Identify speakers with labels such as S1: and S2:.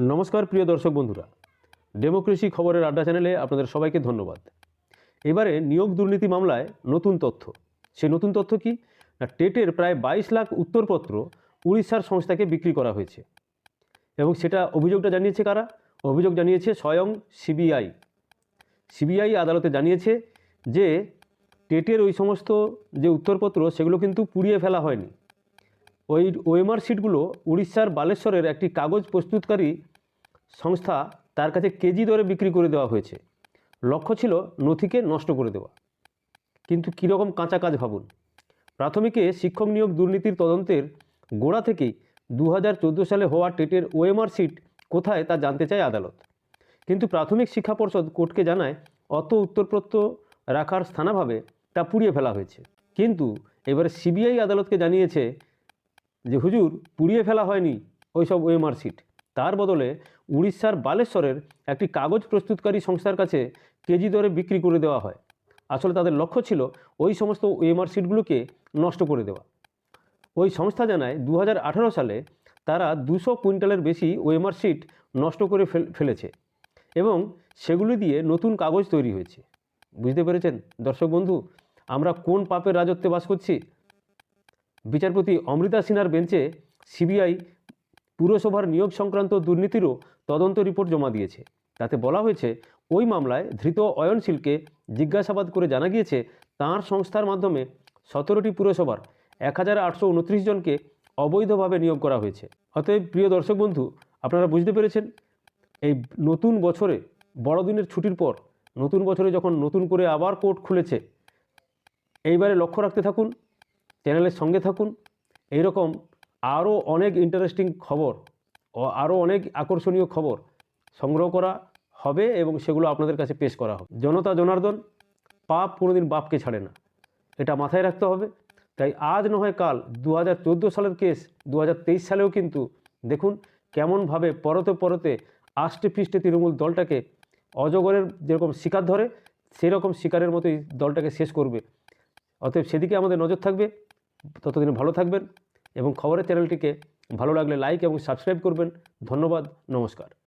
S1: নমস্কার, প্রিয় দর্শক বন্ধুরা। ডেমোক্রেসি খবরের আড্ডা চ্যানেলে আপনাদের সবাইকে ধন্যবাদ। এবারে নিয়োগ দুর্নীতি মামলায় নতুন তথ্য। সেই নতুন তথ্য কি? না, টেটের প্রায় বাইশ লাখ উত্তরপত্র উড়িষ্যার সংস্থাকে বিক্রি করা হয়েছে। এবং সেটা অভিযোগটা জানিয়েছে কারা? অভিযোগ জানিয়েছে স্বয়ং সিবিআই। সিবিআই আদালতে জানিয়েছে যে, টেটের ওই সমস্ত যে উত্তরপত্র, সেগুলো কিন্তু পুড়িয়ে ফেলা হয়নি। ওই ওএমআর শিটগুলো উড়িষ্যার বালেশ্বরের একটি কাগজ প্রস্তুতকারী সংস্থা তার কাছে কেজি দরে বিক্রি করে দেওয়া হয়েছে। লক্ষ্য ছিল নথিকে নষ্ট করে দেওয়া। কিন্তু কীরকম কাঁচা কাজ ভাবুন। প্রাথমিকে শিক্ষক নিয়োগ দুর্নীতির তদন্তের গোড়া থেকেই দু হাজার চোদ্দ সালে হওয়া টেটের ওএমআর সিট কোথায় তা জানতে চায় আদালত। কিন্তু প্রাথমিক শিক্ষা পর্ষদ কোর্টকে জানায় অত উত্তরপ্রত্য রাখার স্থানাভাবে তা পুড়িয়ে ফেলা হয়েছে। কিন্তু এবারে সিবিআই আদালতকে জানিয়েছে যে, হুজুর, পুড়িয়ে ফেলা হয়নি ওইসব ওএমআর সিট তার বদলে উড়িষ্যার বালেশ্বরের একটি কাগজ প্রস্তুতকারী সংস্থার কাছে কেজি দরে বিক্রি করে দেওয়া হয়। আসলে তাদের লক্ষ্য ছিল ওই সমস্ত ওএমআর সিটগুলোকে নষ্ট করে দেওয়া। ওই সংস্থা জানায় দু হাজার আঠেরো সালে তারা দুশো কুইন্টালের বেশি ওএমআর সিট নষ্ট করে ফেল- ফেলেছে এবং সেগুলি দিয়ে নতুন কাগজ তৈরি হয়েছে। বুঝতে পেরেছেন? দর্শক বন্ধু, আমরা কোন পাপের রাজত্বে বাস করছি? বিচারপতি অমৃতা সিনহার বেঞ্চে সিবিআই পুরসভার নিয়োগ সংক্রান্ত দুর্নীতিরও তদন্ত রিপোর্ট জমা দিয়েছে। তাতে বলা হয়েছে, ওই মামলায় ধৃত অয়নশীলকে জিজ্ঞাসাবাদ করে জানা গিয়েছে, তাঁর সংস্থার মাধ্যমে সতেরোটি পুরসভার এক হাজার আটশো উনত্রিশ জনকে অবৈধভাবে নিয়োগ করা হয়েছে। অতএব, প্রিয় দর্শক বন্ধু, আপনারা বুঝতে পেরেছেন, এই নতুন বছরে, বড়দিনের ছুটির পর, নতুন বছরে যখন নতুন করে আবার কোর্ট খুলেছে, এইবারে লক্ষ্য রাখতে থাকুন, চ্যানেলের সঙ্গে থাকুন। এইরকম আরও অনেক ইন্টারেস্টিং খবর ও আরও অনেক আকর্ষণীয় খবর সংগ্রহ করা হবে এবং সেগুলো আপনাদের কাছে পেশ করা হবে। জনতা জনার্দন, পাপ কোনোদিন বাপকে ছাড়ে না। এটা মাথায় রাখতে হবে। তাই আজ নয় কাল দু হাজার চোদ্দ সালের কেস দু হাজার তেইশ সালেও কিন্তু দেখুন কেমনভাবে পরতে পরতে আষ্টে পৃষ্ঠে তৃণমূল দলটাকে অজগরের যেরকম শিকার ধরে, সেরকম শিকারের মতোই দলটাকে শেষ করবে। অতএব সেদিকে আমাদের নজর থাকবে। ততদিন ভালো থাকবেন। এবং খবরের চ্যানেলটিকে ভালো লাগলে লাইক এবং সাবস্ক্রাইব করবেন। ধন্যবাদ নমস্কার।